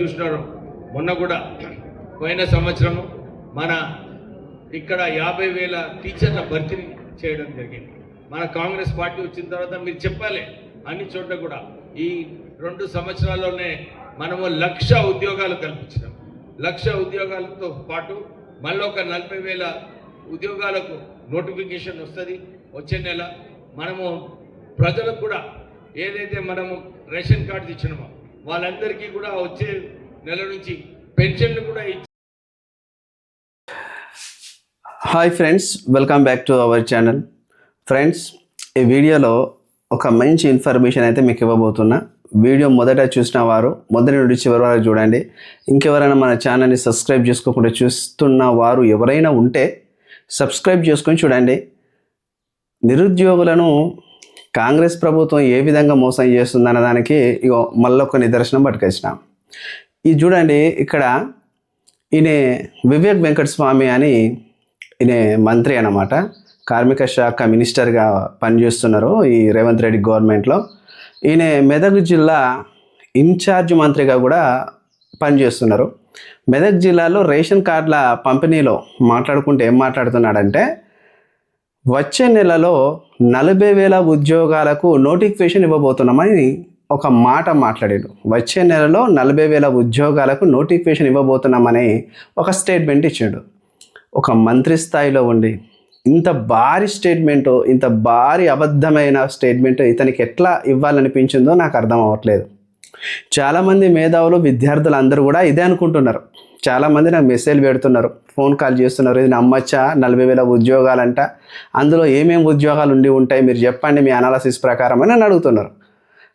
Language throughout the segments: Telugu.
చూసినారు. మొన్న కూడా పోయిన సంవత్సరము మన ఇక్కడ యాభై వేల టీచర్ల భర్తీ చేయడం జరిగింది. మన కాంగ్రెస్ పార్టీ వచ్చిన తర్వాత మీరు చెప్పాలి అన్ని చోట్ల కూడా. ఈ రెండు సంవత్సరాల్లోనే మనము లక్ష ఉద్యోగాలు కల్పించినాం. లక్ష ఉద్యోగాలతో పాటు మళ్ళీ ఒక నలభై వేల ఉద్యోగాలకు నోటిఫికేషన్ వస్తుంది వచ్చే నెల. మనము ప్రజలకు కూడా ఏదైతే మనము రేషన్ కార్డు ఇచ్చినామో వాళ్ళందరికీ కూడా వచ్చే నెల నుంచి పెన్షన్లు కూడా ఇచ్చి hi friends welcome back to our channel friends ఈ వీడియోలో ఒక మంచి ఇన్ఫర్మేషన్ అయితే మీకు ఇవ్వబోతున్నా. వీడియో మొదట చూసిన వారు మొదటి నుండి చివరి వరకు చూడండి. ఇంకెవరైనా మన ఛానల్ని సబ్స్క్రైబ్ చేసుకోకుండా చూస్తున్న వారు ఎవరైనా ఉంటే సబ్స్క్రైబ్ చేసుకొని చూడండి. నిరుద్యోగులను కాంగ్రెస్ ప్రభుత్వం ఏ విధంగా మోసం చేస్తుందన్న దానికి ఇగో మళ్ళొక నిదర్శనం పట్టుకొచ్చిన. ఇది చూడండి ఇక్కడ ఈయన వివేక్ వెంకటస్వామి అని ఈయన మంత్రి అన్నమాట. కార్మిక శాఖ మినిస్టర్గా పనిచేస్తున్నారు ఈ రేవంత్ రెడ్డి గవర్నమెంట్లో. ఈయన మెదక్ జిల్లా ఇన్ఛార్జ్ మంత్రిగా కూడా పనిచేస్తున్నారు. మెదక్ జిల్లాలో రేషన్ కార్డుల పంపిణీలో మాట్లాడుకుంటే ఏం మాట్లాడుతున్నాడంటే వచ్చే నెలలో నలభై వేల ఉద్యోగాలకు నోటిఫికేషన్ ఇవ్వబోతున్నామని ఒక మాట మాట్లాడాడు. వచ్చే నెలలో నలభై వేల ఉద్యోగాలకు నోటిఫికేషన్ ఇవ్వబోతున్నామని ఒక స్టేట్మెంట్ ఇచ్చాడు. ఒక మంత్రి స్థాయిలో ఉండి ఇంత భారీ స్టేట్మెంట్ ఇంత భారీ అబద్ధమైన స్టేట్మెంట్ ఇతనికి ఎట్లా ఇవ్వాలనిపించిందో నాకు అర్థం అవ్వట్లేదు. చాలామంది మేధావులు విద్యార్థులు అందరూ కూడా ఇదే అనుకుంటున్నారు. చాలామంది నాకు మెసేజ్ పెడుతున్నారు. ఫోన్ కాల్ చేస్తున్నారు. ఇది నమ్మచ్చా? నలభై వేల ఉద్యోగాలంట. అందులో ఏమేమి ఉద్యోగాలు ఉండి ఉంటాయి? మీరు చెప్పండి మీ అనాలసిస్ ప్రకారం అని నన్ను అడుగుతున్నారు.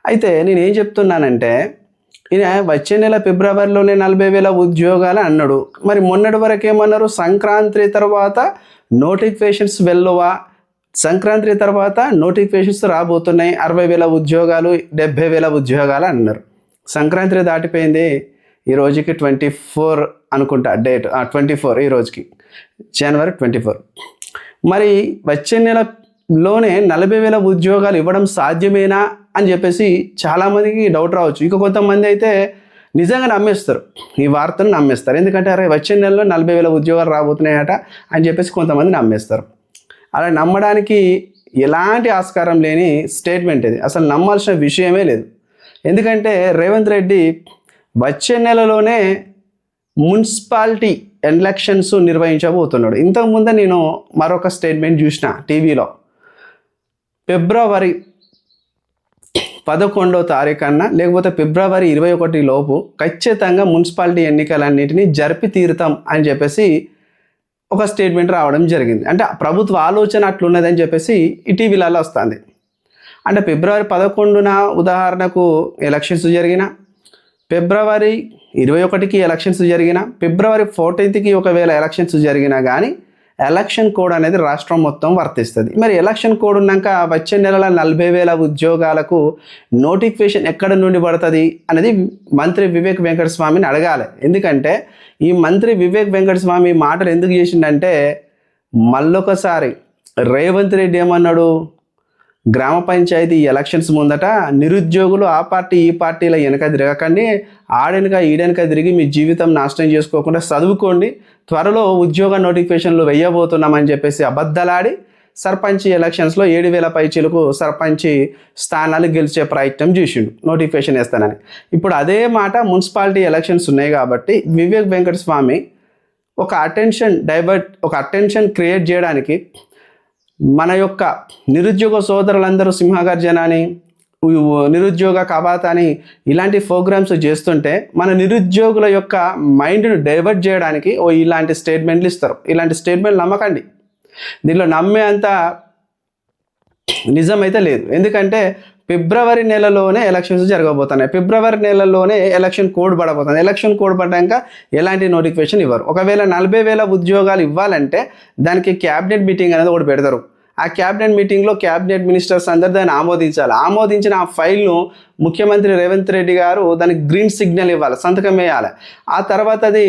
అయితే నేను ఏం చెప్తున్నానంటే ఈయన వచ్చే నెల ఫిబ్రవరిలోనే నలభై వేల ఉద్యోగాలు అన్నాడు. మరి మొన్నటి వరకు ఏమన్నారు? సంక్రాంతి తర్వాత నోటిఫికేషన్స్ వెళ్ళవా? సంక్రాంతి తర్వాత నోటిఫికేషన్స్ రాబోతున్నాయి. అరవై వేల ఉద్యోగాలు డెబ్భై వేల ఉద్యోగాలు అన్నారు. సంక్రాంతి దాటిపోయింది. ఈ రోజుకి ట్వంటీ ఫోర్ అనుకుంటా డేట్ ట్వంటీ ఫోర్ ఈ రోజుకి. జనవరి ట్వంటీ ఫోర్. మరి వచ్చే నెలలోనే నలభై వేల ఉద్యోగాలు ఇవ్వడం సాధ్యమేనా అని చెప్పేసి చాలామందికి డౌట్ రావచ్చు. ఇక కొంతమంది అయితే నిజంగా నమ్మేస్తారు. ఈ వార్తను నమ్మేస్తారు. ఎందుకంటే అరే వచ్చే నెలలో నలభై వేల ఉద్యోగాలు రాబోతున్నాయట అని చెప్పేసి కొంతమంది నమ్మేస్తారు. అలా నమ్మడానికి ఎలాంటి ఆస్కారం లేని స్టేట్మెంట్ ఇది. అసలు నమ్మాల్సిన విషయమే లేదు. ఎందుకంటే రేవంత్ రెడ్డి వచ్చే నెలలోనే మున్సిపాలిటీ ఎలక్షన్స్ నిర్వహించబోతున్నాడు. ఇంతకుముందే నేను మరొక స్టేట్మెంట్ చూసిన టీవీలో. ఫిబ్రవరి పదకొండో తారీఖన్నా లేకపోతే ఫిబ్రవరి ఇరవై ఒకటి లోపు ఖచ్చితంగా మున్సిపాలిటీ ఎన్నికలన్నింటినీ జరిపి తీరుతాం అని చెప్పేసి ఒక స్టేట్మెంట్ రావడం జరిగింది. అంటే ప్రభుత్వ ఆలోచన అట్లున్నదని చెప్పేసి ఈ టీవీలలో వస్తుంది. అంటే ఫిబ్రవరి పదకొండున ఉదాహరణకు ఎలక్షన్స్ జరిగినా ఫిబ్రవరి ఇరవై ఒకటికి ఎలక్షన్స్ జరిగిన ఫిబ్రవరి ఫోర్టీన్త్కి ఒకవేళ ఎలక్షన్స్ జరిగినా కానీ ఎలక్షన్ కోడ్ అనేది రాష్ట్రం మొత్తం వర్తిస్తుంది. మరి ఎలక్షన్ కోడ్ ఉన్నాక వచ్చే నెలల నలభై వేల ఉద్యోగాలకు నోటిఫికేషన్ ఎక్కడ నుండి పడుతుంది అనేది మంత్రి వివేక్ వెంకట స్వామిని అడగాలి. ఎందుకంటే ఈ మంత్రి వివేక్ వెంకట స్వామి మాటలు ఎందుకు చేసిండంటే మళ్ళొకసారి రేవంత్ రెడ్డి ఏమన్నాడు? గ్రామ పంచాయతీ ఎలక్షన్స్ ముందట నిరుద్యోగులు ఆ పార్టీ ఈ పార్టీల వెనక తిరగకండి. ఆడెనక ఈడెనక తిరిగి మీ జీవితం నాశనం చేసుకోకుండా చదువుకోండి. త్వరలో ఉద్యోగ నోటిఫికేషన్లు వెయ్యబోతున్నామని చెప్పేసి అబద్ధలాడి సర్పంచ్ ఎలక్షన్స్లో ఏడు వేల పైచీలకు సర్పంచ్ స్థానాలు గెలిచే ప్రయత్నం చేసిండు. నోటిఫికేషన్ వేస్తానని. ఇప్పుడు అదే మాట మున్సిపాలిటీ ఎలక్షన్స్ ఉన్నాయి కాబట్టి వివేక్ వెంకటస్వామి ఒక అటెన్షన్ డైవర్ట్ ఒక అటెన్షన్ క్రియేట్ చేయడానికి మన యొక్క నిరుద్యోగ సోదరులందరూ సింహగర్జన అని నిరుద్యోగ కబాత అని ఇలాంటి ప్రోగ్రామ్స్ చేస్తుంటే మన నిరుద్యోగుల యొక్క మైండ్ను డైవర్ట్ చేయడానికి ఓ ఇలాంటి స్టేట్మెంట్లు ఇస్తారు. ఇలాంటి స్టేట్మెంట్లు నమ్మకండి. దీనిలో నమ్మే అంత నిజమైతే లేదు. ఎందుకంటే ఫిబ్రవరి నెలలోనే ఎలక్షన్స్ జరగబోతున్నాయి. ఫిబ్రవరి నెలలోనే ఎలక్షన్ కోడ్ పడబోతుంది. ఎలక్షన్ కోడ్ పడ్డాక ఎలాంటి నోటిఫికేషన్ ఇవ్వరు. ఒకవేళ నలభై వేల ఉద్యోగాలు ఇవ్వాలంటే దానికి క్యాబినెట్ మీటింగ్ అనేది ఒకటి పెడతారు. ఆ క్యాబినెట్ మీటింగ్లో క్యాబినెట్ మినిస్టర్స్ అందరు దాన్ని ఆమోదించాలి. ఆమోదించిన ఆ ఫైల్ను ముఖ్యమంత్రి రేవంత్ రెడ్డి గారు దానికి గ్రీన్ సిగ్నల్ ఇవ్వాలి. సంతకం వేయాలి. ఆ తర్వాత అది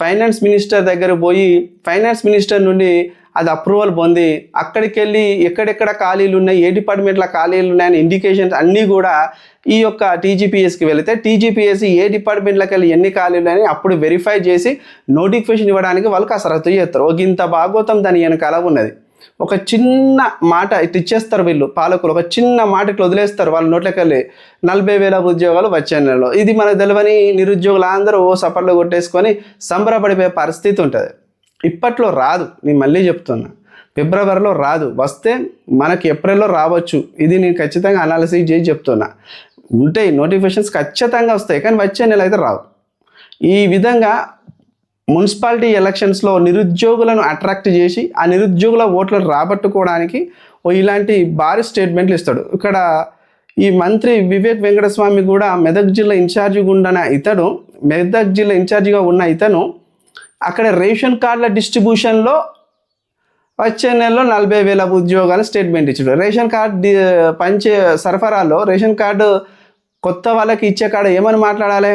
ఫైనాన్స్ మినిస్టర్ దగ్గర పోయి ఫైనాన్స్ మినిస్టర్ నుండి అది అప్రూవల్ పొంది అక్కడికి వెళ్ళి ఎక్కడెక్కడ ఖాళీలు ఉన్నాయి ఏ డిపార్ట్మెంట్లో ఖాళీలు ఉన్నాయని ఇండికేషన్స్ అన్నీ కూడా ఈ యొక్క టీజీపీఎస్కి వెళితే టీజీపీఎస్సి ఏ డిపార్ట్మెంట్లోకి వెళ్ళి ఎన్ని ఖాళీలు ఉన్నాయని అప్పుడు వెరిఫై చేసి నోటిఫికేషన్ ఇవ్వడానికి వాళ్ళు కసరత్తు చేస్తారు. ఒక ఇంత భాగవతం దాని వెనకాల ఉన్నది. ఒక చిన్న మాట ఇటు ఇచ్చేస్తారు వీళ్ళు పాలకులు. ఒక చిన్న మాట ఇట్లా వదిలేస్తారు వాళ్ళ నోట్లోకి వెళ్ళి నలభై వేల ఉద్యోగాలు వచ్చే నెలలో. ఇది మనకు తెలియని నిరుద్యోగులు అందరూ ఓ సపర్లు కొట్టేసుకొని సంబరపడిపోయే పరిస్థితి ఉంటుంది. ఇప్పట్లో రాదు. నేను మళ్ళీ చెప్తున్నా. ఫిబ్రవరిలో రాదు. వస్తే మనకి ఏప్రిల్లో రావచ్చు. ఇది నేను ఖచ్చితంగా అనాలిసిస్ చేసి చెప్తున్నా. ఉంటాయి నోటిఫికేషన్స్ ఖచ్చితంగా వస్తాయి. కానీ వచ్చే నెల అయితే రావు. ఈ విధంగా మున్సిపాలిటీ ఎలక్షన్స్లో నిరుద్యోగులను అట్రాక్ట్ చేసి ఆ నిరుద్యోగుల ఓట్లను రాబట్టుకోవడానికి ఓ ఇలాంటి భారీ స్టేట్మెంట్లు ఇస్తాడు. ఇక్కడ ఈ మంత్రి వివేక్ వెంకటస్వామి కూడా మెదక్ జిల్లా ఇన్ఛార్జిగా ఉన్న ఇతడు మెదక్ జిల్లా ఇన్ఛార్జిగా ఉన్న ఇతను అక్కడ రేషన్ కార్డుల డిస్ట్రిబ్యూషన్లో వచ్చే నెలలో నలభై వేల ఉద్యోగాలు స్టేట్మెంట్ ఇచ్చాడు రేషన్ కార్డు పంచే సరఫరాలో రేషన్ కార్డు కొత్త వాళ్ళకి ఇచ్చే కాడ ఏమని మాట్లాడాలి?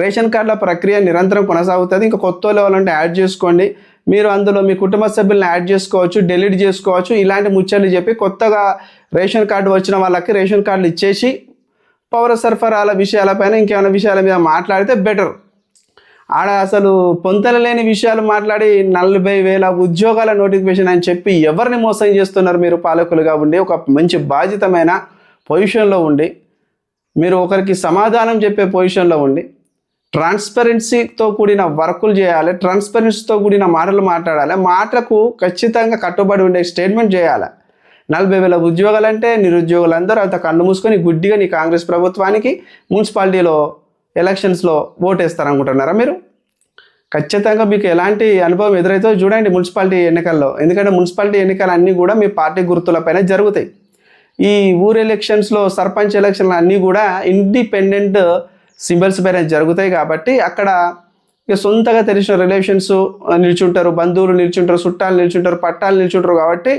రేషన్ కార్డుల ప్రక్రియ నిరంతరం కొనసాగుతుంది. ఇంకా కొత్త వాళ్ళు యాడ్ చేసుకోండి. మీరు అందులో మీ కుటుంబ సభ్యులను యాడ్ చేసుకోవచ్చు డెలీట్ చేసుకోవచ్చు. ఇలాంటి ముచ్చట్లు చెప్పి కొత్తగా రేషన్ కార్డు వచ్చిన వాళ్ళకి రేషన్ కార్డులు ఇచ్చేసి పౌర సరఫరాల విషయాలపైన ఇంకేమైనా విషయాల మీద మాట్లాడితే బెటర్. ఆడ అసలు పొంతన లేని విషయాలు మాట్లాడి నలభై వేల ఉద్యోగాల నోటిఫికేషన్ అని చెప్పి ఎవరిని మోసం చేస్తున్నారు మీరు పాలకులుగా ఉండి? ఒక మంచి బాధ్యతమైన పొజిషన్లో ఉండి మీరు ఒకరికి సమాధానం చెప్పే పొజిషన్లో ఉండి ట్రాన్స్పరెన్సీతో కూడిన వర్కులు చేయాలి ట్రాన్స్పరెన్సీతో కూడిన మాటలు మాట్లాడాలి మాటలకు ఖచ్చితంగా కట్టుబడి ఉండే స్టేట్మెంట్ చేయాలి. నలభై వేల ఉద్యోగాలంటే నిరుద్యోగులందరూ అంత కన్ను మూసుకొని గుడ్డిగా నీ కాంగ్రెస్ ప్రభుత్వానికి మున్సిపాలిటీలో ఎలక్షన్స్లో ఓటేస్తారనుకుంటున్నారా మీరు? ఖచ్చితంగా మీకు ఎలాంటి అనుభవం ఎదురైతే చూడండి మున్సిపాలిటీ ఎన్నికల్లో. ఎందుకంటే మున్సిపాలిటీ ఎన్నికలు అన్నీ కూడా మీ పార్టీ గుర్తులపైన జరుగుతాయి. ఈ ఊరు ఎలక్షన్స్లో సర్పంచ్ ఎలక్షన్లు అన్నీ కూడా ఇండిపెండెంట్ సింబల్స్ పైన జరుగుతాయి కాబట్టి అక్కడ ఇక సొంతగా తెలిసిన రిలేషన్స్ నిల్చుంటారు బంధువులు నిల్చుంటారు చుట్టాలు నిల్చుంటారు పట్టాలు నిల్చుంటారు కాబట్టి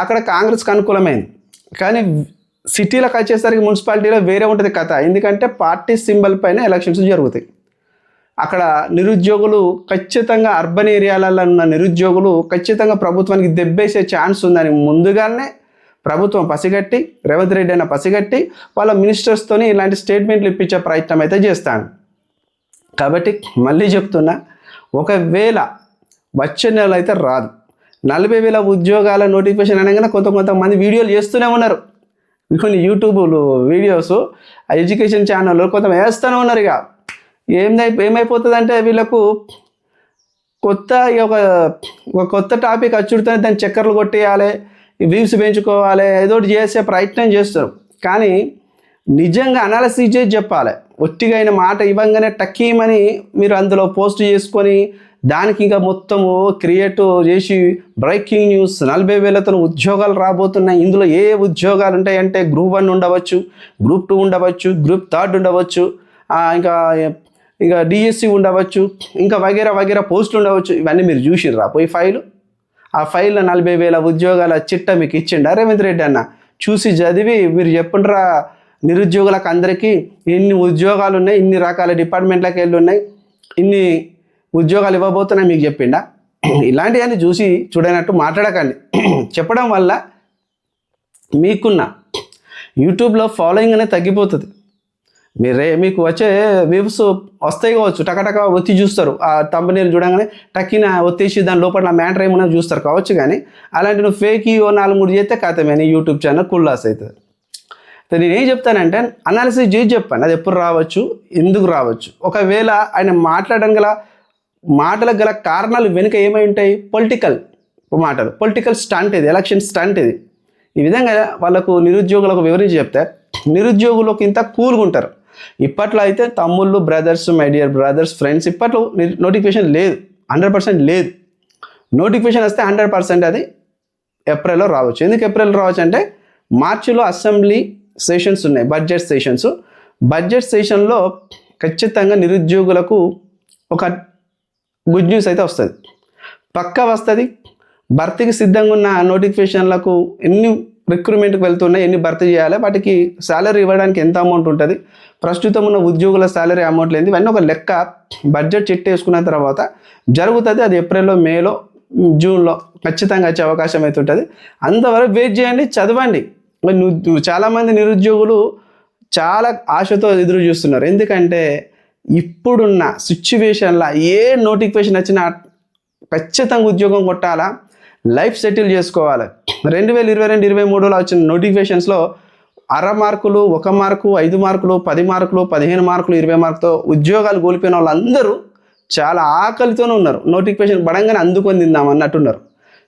అక్కడ కాంగ్రెస్కి అనుకూలమైంది. కానీ సిటీలకు వచ్చేసరికి మున్సిపాలిటీలో వేరే ఉంటుంది కథ. ఎందుకంటే పార్టీ సింబల్ పైన ఎలక్షన్స్ జరుగుతాయి. అక్కడ నిరుద్యోగులు ఖచ్చితంగా అర్బన్ ఏరియాలలో ఉన్న నిరుద్యోగులు ఖచ్చితంగా ప్రభుత్వానికి దెబ్బేసే ఛాన్స్ ఉందని ముందుగానే ప్రభుత్వం పసిగట్టి రేవంత్ రెడ్డి అయినా పసిగట్టి వాళ్ళ మినిస్టర్స్తోని ఇలాంటి స్టేట్మెంట్లు ఇప్పించే ప్రయత్నం అయితే చేస్తాను. కాబట్టి మళ్ళీ చెప్తున్నా ఒకవేళ వచ్చే నెల అయితే రాదు. నలభై వేల ఉద్యోగాల నోటిఫికేషన్ అనగానే కొంత కొంతమంది వీడియోలు చేస్తూనే ఉన్నారు. కొన్ని యూట్యూబ్లు వీడియోస్ ఆ ఎడ్యుకేషన్ ఛానల్ కొంత వేస్తూనే ఉన్నారు ఇక. ఏమై ఏమైపోతుందంటే వీళ్ళకు కొత్త ఒక ఒక కొత్త టాపిక్ అచ్చుడితేనే దాన్ని చక్కర్లు కొట్టేయాలి వ్యూస్ పెంచుకోవాలి ఏదో ఒకటి చేసే ప్రయత్నం చేస్తారు. కానీ నిజంగా అనాలసిస్ చేసి చెప్పాలి. ఒట్టిగా అయిన మాట ఇవ్వంగానే టక్కీమని మీరు అందులో పోస్ట్ చేసుకొని దానికి ఇంకా మొత్తము క్రియేట్ చేసి బ్రేకింగ్ న్యూస్ నలభై వేలతో ఉద్యోగాలు రాబోతున్నాయి. ఇందులో ఏ ఉద్యోగాలు ఉంటాయంటే గ్రూప్ వన్ ఉండవచ్చు గ్రూప్ టూ ఉండవచ్చు గ్రూప్ థర్డ్ ఉండవచ్చు ఇంకా ఇంకా డిఎస్సి ఉండవచ్చు ఇంకా వగేరా వగేరా పోస్టులు ఉండవచ్చు. ఇవన్నీ మీరు చూసిర్రా. పోయి ఫైలు ఆ ఫైల్లో నలభై వేల ఉద్యోగాల చిట్ట మీకు ఇచ్చిండా. రేవంత్ రెడ్డి అన్న చూసి చదివి మీరు చెప్పుండ్రా నిరుద్యోగులకు అందరికీ ఇన్ని ఉద్యోగాలు ఉన్నాయి ఇన్ని రకాల డిపార్ట్మెంట్లకు వెళ్ళి ఉన్నాయి ఇన్ని ఉద్యోగాలు ఇవ్వబోతున్నాయి మీకు చెప్పిండా? ఇలాంటివన్నీ చూసి చూడనట్టు మాట్లాడకండి. చెప్పడం వల్ల మీకున్న యూట్యూబ్లో ఫాలోయింగ్ అనేది తగ్గిపోతుంది. మీరే మీకు వచ్చే వ్యూస్ వస్తాయి కావచ్చు టకటక ఒత్తి చూస్తారు. ఆ కంపెనీలు చూడగానే టక్కిన ఒత్తేసి దాని లోపల మ్యాటర్ ఏమైనా చూస్తారు కావచ్చు కానీ అలాంటి నువ్వు ఫేక్ ఓ నాలుగు మూడు చేస్తే కథమే యూట్యూబ్ ఛానల్ కుల్లాస్ అవుతుంది నేను ఏం చెప్తానంటే అనాలిసిస్ చేసి చెప్పాను. అది ఎప్పుడు రావచ్చు ఎందుకు రావచ్చు? ఒకవేళ ఆయన మాట్లాడడం గల మాటలకు గల కారణాలు వెనుక ఏమై ఉంటాయి? పొలిటికల్ మాటలు. పొలిటికల్ స్టంట్ ఇది ఎలక్షన్ స్టంట్ ఇది. ఈ విధంగా వాళ్ళకు నిరుద్యోగులకు వివరించి చెప్తే నిరుద్యోగులకు ఇంత కూల్గా ఉంటారు. ఇప్పట్లో అయితే తమ్ముళ్ళు brothers my dear brothers friends ఇప్పట్లో నోటిఫికేషన్ లేదు. హండ్రెడ్ పర్సెంట్ లేదు. నోటిఫికేషన్ వస్తే హండ్రెడ్ పర్సెంట్ అది ఏప్రిల్లో రావచ్చు. ఎందుకు ఏప్రిల్ రావచ్చు అంటే మార్చిలో అసెంబ్లీ సెషన్స్ ఉన్నాయి బడ్జెట్ సెషన్స్ బడ్జెట్ సెషన్లో ఖచ్చితంగా నిరుద్యోగులకు ఒక గుడ్ న్యూస్ అయితే వస్తుంది. పక్కా వస్తుంది. భర్తీకి సిద్ధంగా ఉన్న నోటిఫికేషన్లకు ఎన్ని రిక్రూట్మెంట్కి వెళ్తున్నాయి ఎన్ని భర్తీ చేయాలి వాటికి శాలరీ ఇవ్వడానికి ఎంత అమౌంట్ ఉంటుంది ప్రస్తుతం ఉన్న ఉద్యోగుల శాలరీ అమౌంట్ లేదు ఇవన్నీ ఒక లెక్క బడ్జెట్ చెట్టు వేసుకున్న తర్వాత జరుగుతుంది అది ఏప్రిల్లో మేలో జూన్లో ఖచ్చితంగా వచ్చే అవకాశం అయితే ఉంటుంది. అంతవరకు వెయిట్ చేయండి చదవండి. నువ్వు చాలామంది నిరుద్యోగులు చాలా ఆశతో ఎదురు చూస్తున్నారు. ఎందుకంటే ఇప్పుడున్న సిచ్యువేషన్లో ఏ నోటిఫికేషన్ వచ్చినా ఖచ్చితంగా ఉద్యోగం కొట్టాలా? లైఫ్ సెటిల్ చేసుకోవాలి. రెండు వేల ఇరవై రెండు ఇరవై మూడులో వచ్చిన నోటిఫికేషన్స్లో అర మార్కులు ఒక మార్కు ఐదు మార్కులు పది మార్కులు పదిహేను మార్కులు ఇరవై మార్కుతో ఉద్యోగాలు కోల్పోయిన వాళ్ళందరూ చాలా ఆకలితోనే ఉన్నారు. నోటిఫికేషన్ పడంగానే అందుకొని తిందాం అన్నట్టున్నారు.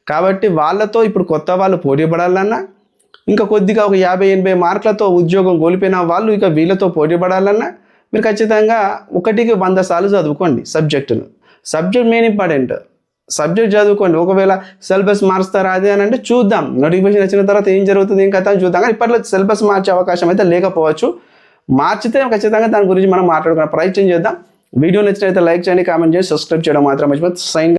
కాబట్టి వాళ్ళతో ఇప్పుడు కొత్త వాళ్ళు పోటీ పడాలన్నా ఇంకా కొద్దిగా ఒక యాభై ఎనభై మార్కులతో ఉద్యోగం కోల్పోయిన వాళ్ళు ఇక వీళ్ళతో పోటీపడాలన్నా మీరు ఖచ్చితంగా ఒకటికి వంద సార్లు చదువుకోండి సబ్జెక్టును. Subject main important. సబ్జెక్ట్ చదువుకోండి. ఒకవేళ సిలబస్ మారుస్తారా అది అని అంటే చూద్దాం. నోటిఫికేషన్ వచ్చిన తర్వాత ఏం జరుగుతుంది ఏం కథ చూద్దాం. కానీ ఇప్పట్లో సిలబస్ మార్చే అవకాశం అయితే లేకపోవచ్చు. మార్చితే ఖచ్చితంగా దాని గురించి మనం మాట్లాడుకున్న ప్రయత్నం చేద్దాం. వీడియో నచ్చినట్లయితే లైక్ చేయండి కామెంట్ చేసి సబ్స్క్రైబ్ చేయడం మాత్రం మర్చిపోతే సైన్